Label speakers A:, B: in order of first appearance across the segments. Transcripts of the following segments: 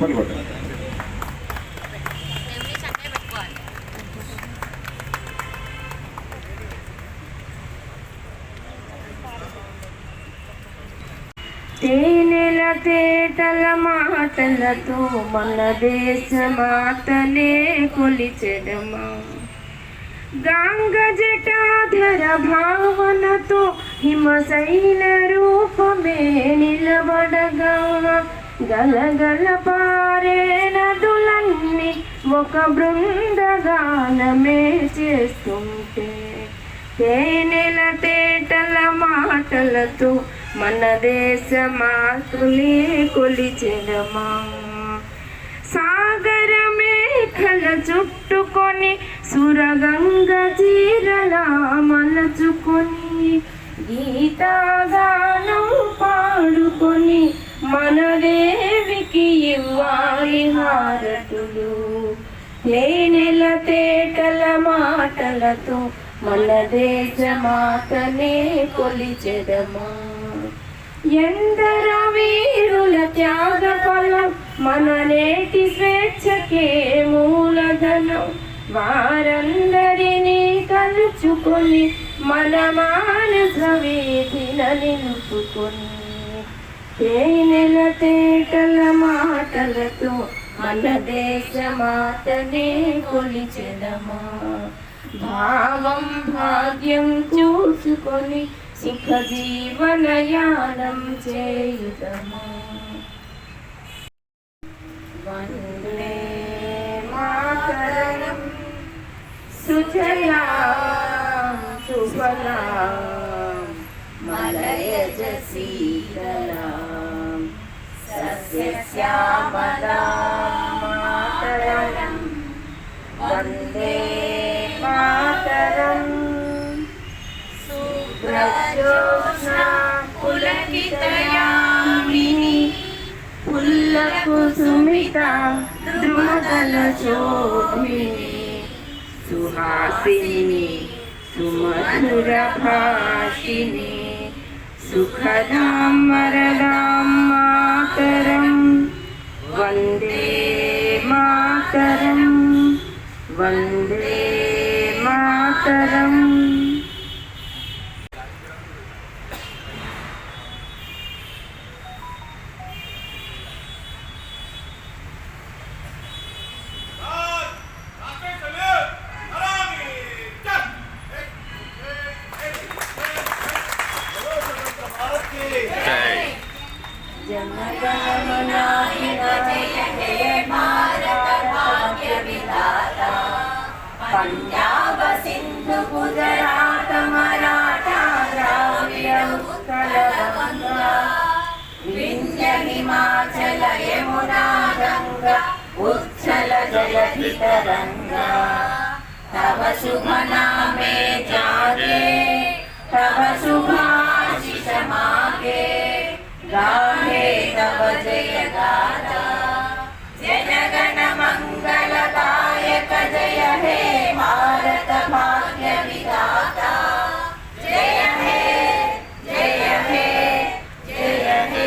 A: చెప్పండి కొట్టండి
B: తేనెల తేటల మాటలతో మన దేశ మాతనే కొలిచెడమా? గాంగ జటాధర భావనతో హిమసైన రూపమే నిలబడగా గలగల పారే నదులన్నీ ఒక బృందగానమే చేస్తుంటే తేనెల తేటల మాటలతో మన దేశ మాతృని కొలిచెడమా సాగర మేఖల చుట్టుకొని సురగంగ చీరలా మలచుకొని గీతాగానం పాడుకొని మన ఇవ్వాలి హారతులు తేటల మాటలతో మన దేశ మాతనే కొలిచెదమా? ఎందర వీరుల త్యాగ ఫలం మన నేటి స్వేచ్ఛకే మూలధనం. వారందరినీ కలుచుకొని మన మానస వేదిన నిలుపుకొని. తేనెల తేటల మాటలతో మన దేశ మాతనే కొలిచెదమా? భావం భాగ్యం చూసుకొని సుఖ జీవనయానం చేయుదమా? వందే మాతరం సుజలా సుఫలా మలయజ శీతలాం సస్యశ్యామలా दयामिनी फुल्लकुसुमिता द्रुमदलशोभिनी सुहासिनी सुमधुरभाषिनी सुखदां वरदां मातरं वन्दे मातरं वन्दे मातरम् पञ्जाब सिन्धु गुजरात मराठा द्राविड उत्कल हिमाचल यमुना गङ्गा उच्छल जलधितरङ्गा तव शुभ नामे जागे, तव शुभाशिष मागे। गाहे जय गाता जय जगन मङ्गलदा జయ గణ మంగళదాయక జయ హే భారత భాగ్య విధాత జయ హే జయ హే జయ హే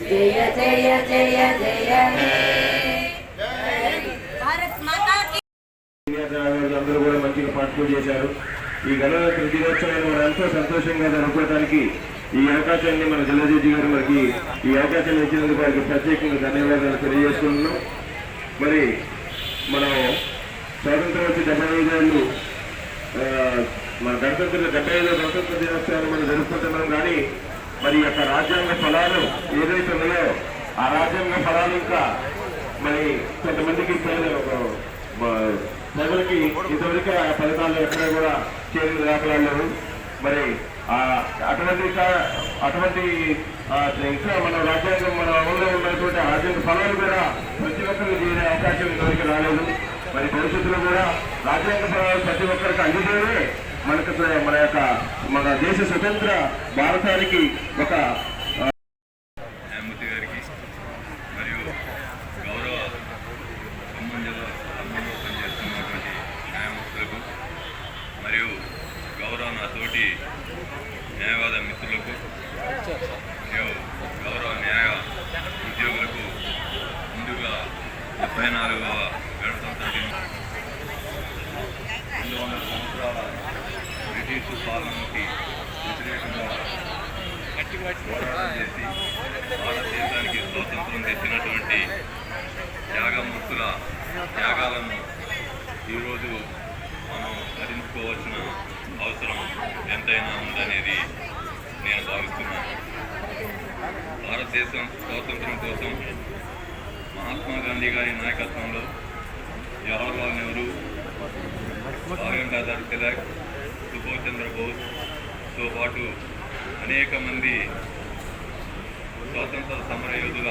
B: జయ జయ
A: అందరూ కూడా మంచిగా పార్టిసిపేట్ చేశారు. ఈ గణతంత్ర దినోత్సవాన్ని మనం ఎంతో సంతోషంగా జరుపుకోవడానికి ఈ అవకాశాన్ని మన జల్లజీ గారు మనకి ఈ అవకాశాన్ని ఇచ్చినందుకు వారికి ప్రత్యేకంగా ధన్యవాదాలు తెలియజేస్తున్నాం. మరి మనం స్వాతంత్రం వచ్చి డెబ్బై ఐదేళ్ళు మన గణతంత్ర డెబ్బై ఐదో గణతంత్ర దినోత్సవాన్ని మనం జరుపుకుంటున్నాం కానీ మరి యొక్క రాజ్యాంగ ఫలాలు ఏదైతే ఉన్నాయో ఆ రాజ్యాంగ ఫలాలు ఇంకా మరి కొంతమందికి ప్రజలకి ఇంతవరకు ఆ ఫలితాలు ఎక్కడ కూడా చేరిన రాకలేదు మరి ఆ అటువంటి అటువంటి ఇంకా మన రాజ్యాంగం మన అమలులో ఉన్నటువంటి రాజ్యాంగ ఫలాలు కూడా ప్రతి ఒక్కరికి చేరే అవకాశం ఇంతవరకు రాలేదు. మరి భవిష్యత్తులో కూడా రాజ్యాంగ ఫలాలు ప్రతి ఒక్కరికి అందితేనే మనకు మన యొక్క మన దేశ స్వతంత్ర భారతానికి ఒక
C: ముప్పై నాలుగవ గణతంత్ర దినం రెండు వందల సంవత్సరాల బ్రిటిష్ పాలనకి వ్యతిరేకంగా పోరాటం చేసి భారతదేశానికి స్వాతంత్రం తెచ్చినటువంటి త్యాగమూర్తుల త్యాగాలను ఈరోజు మనం స్మరించుకోవాల్సిన అవసరం ఎంతైనా ఉందనేది నేను భావిస్తున్నాను. భారతదేశం స్వాతంత్రం కోసం మహాత్మా గాంధీ గారి నాయకత్వంలో జవహర్లాల్ నెహ్రూ బాల్ తిలక్ సుభాష్ చంద్రబోస్తో పాటు అనేక మంది స్వాతంత్ర సమర యోధుల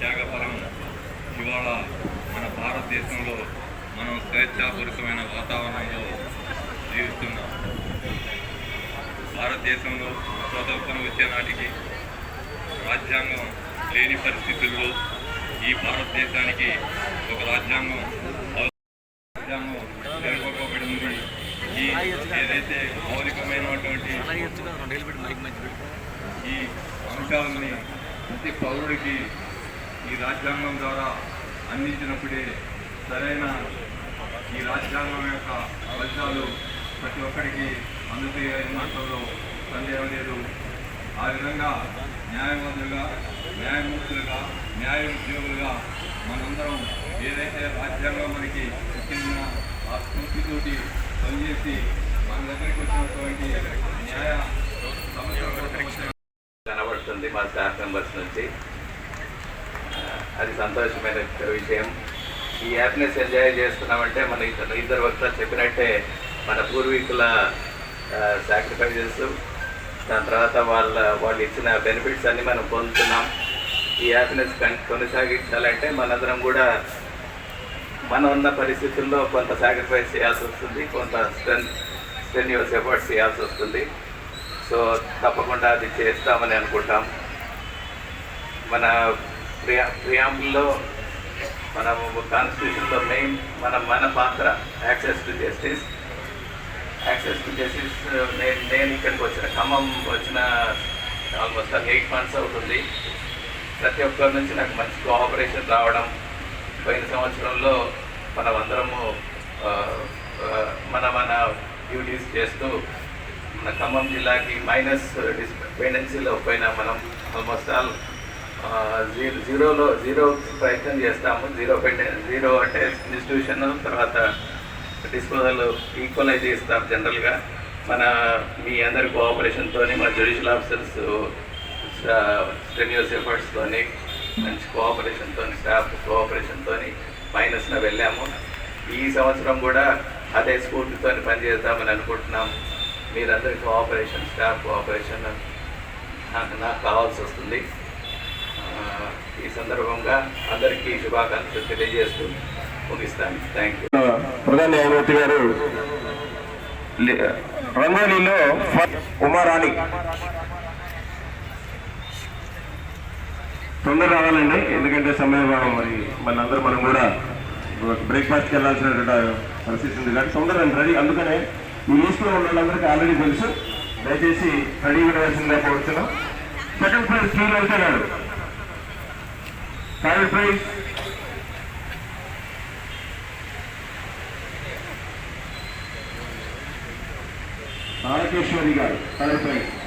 C: త్యాగఫలం ఇవాళ మన భారతదేశంలో మనం స్వేచ్ఛాపూరితమైన వాతావరణంలో జీవిస్తున్నాం. భారతదేశంలో స్వాతంత్రం వచ్చే నాటికి రాజ్యాంగం లేని పరిస్థితుల్లో ఈ భారతదేశానికి ఒక రాజ్యాంగం రాజ్యాంగం నెలకొల్పబడింది ఈ ఏదైతే మౌలికమైనటువంటి ఈ అంశాలని ప్రతి పౌరుడికి ఈ రాజ్యాంగం ద్వారా అందించినప్పుడే సరైన ఈ రాజ్యాంగం యొక్క ఫలితాలు ప్రతి ఒక్కరికి అందుతాయని మాత్రంలో సందేహం లేదు. ఆ విధంగా న్యాయవాదులుగా న్యాయమూర్తులుగా న్యాయ ఉద్యోగులుగా మనందరం ఏదైతే రాజ్యాంగం మనకి ఇచ్చిన ఆ స్ఫూర్తితోటి పనిచేసి మన దగ్గరికి వచ్చినటువంటి న్యాయ
D: కనబడుతుంది మా స్టాఫ్ మెంబర్స్ నుంచి. అది సంతోషమైన విషయం. ఈ హ్యాపీనెస్ ఎంజాయ్ చేస్తున్నామంటే మన ఇద్దరు ఇద్దరు వక్తలు చెప్పినట్టే మన పూర్వీకుల సాక్రిఫైజెస్ దాని తర్వాత వాళ్ళ వాళ్ళు ఇచ్చిన బెనిఫిట్స్ అన్నీ మనం పొందుతున్నాం. ఈ హ్యాపీనెస్ కన్ కొనసాగించాలంటే మనందరం కూడా మనం ఉన్న పరిస్థితుల్లో కొంత సాక్రిఫైస్ చేయాల్సి వస్తుంది కొంత స్ట్రెన్ స్ట్రెన్యూస్ ఎఫర్ట్స్ చేయాల్సి వస్తుంది. సో తప్పకుండా అది చేస్తామని అనుకుంటాం. మన ప్రియా ప్రియాంబుల్లో మనం కాన్స్టిట్యూషన్లో మెయిన్ మన మన పాత్ర access to justice access to justice నేను నేను ఇక్కడికి వచ్చిన ఖమ్మం వచ్చిన ఆల్మోస్ట్ ఎయిట్ మంత్స్ అవుతుంది. ప్రతి ఒక్కరి నుంచి నాకు మంచి కోఆపరేషన్ రావడం పోయిన సంవత్సరంలో మనం అందరము మన మన డ్యూటీస్ చేస్తూ మన ఖమ్మం జిల్లాకి మైనస్ డిపెండెన్సీలో పోయినా మనం ఆల్మోస్ట్ ఆల్ జీరో జీరోలో జీరో ప్రయత్నం చేస్తాము. జీరో పెండెన్ జీరో అంటే ఇన్స్టిట్యూషన్ తర్వాత డిస్పోజల్ ఈక్వలైజ్ చేస్తారు జనరల్గా. మన మీ అందరి కోఆపరేషన్తోని మా జ్యుడిషియల్ ఆఫీసర్స్ స్టెన్యూస్ ఎఫర్ట్స్తోని మంచి కోఆపరేషన్తో స్టాఫ్ కోఆపరేషన్తో మైనస్న వెళ్ళాము. ఈ సంవత్సరం కూడా అదే స్ఫూర్తితో పనిచేద్దామని అనుకుంటున్నాం. మీరందరి కోఆపరేషన్ స్టాఫ్ కోఆపరేషన్ నాకు నాకు కావాల్సి వస్తుంది. ఈ సందర్భంగా అందరికీ శుభాకాంక్షలు తెలియజేస్తూ ముగిస్తాను. థ్యాంక్ యూ
A: ప్రధాన న్యాయమూర్తి గారు రంగోలీలో ఉమారాణి. తొందర రావాలండి ఎందుకంటే సమయం మరి మనందరూ మనం కూడా బ్రేక్ఫాస్ట్కి వెళ్ళాల్సినటువంటి పరిస్థితి ఉంది. కాబట్టి తొందర రెడీ అందుకనే ఈ లిస్ట్లో ఉన్న వాళ్ళందరికీ ఆల్రెడీ తెలుసు. దయచేసి రెడీ ఉండవలసిందిగా కోరుతున్నాం సెకండ్ ప్రైజ్ శ్రీ లలిత గారు. థర్డ్ ప్రైజ్ నాగకేశ్వరి గారు థర్డ్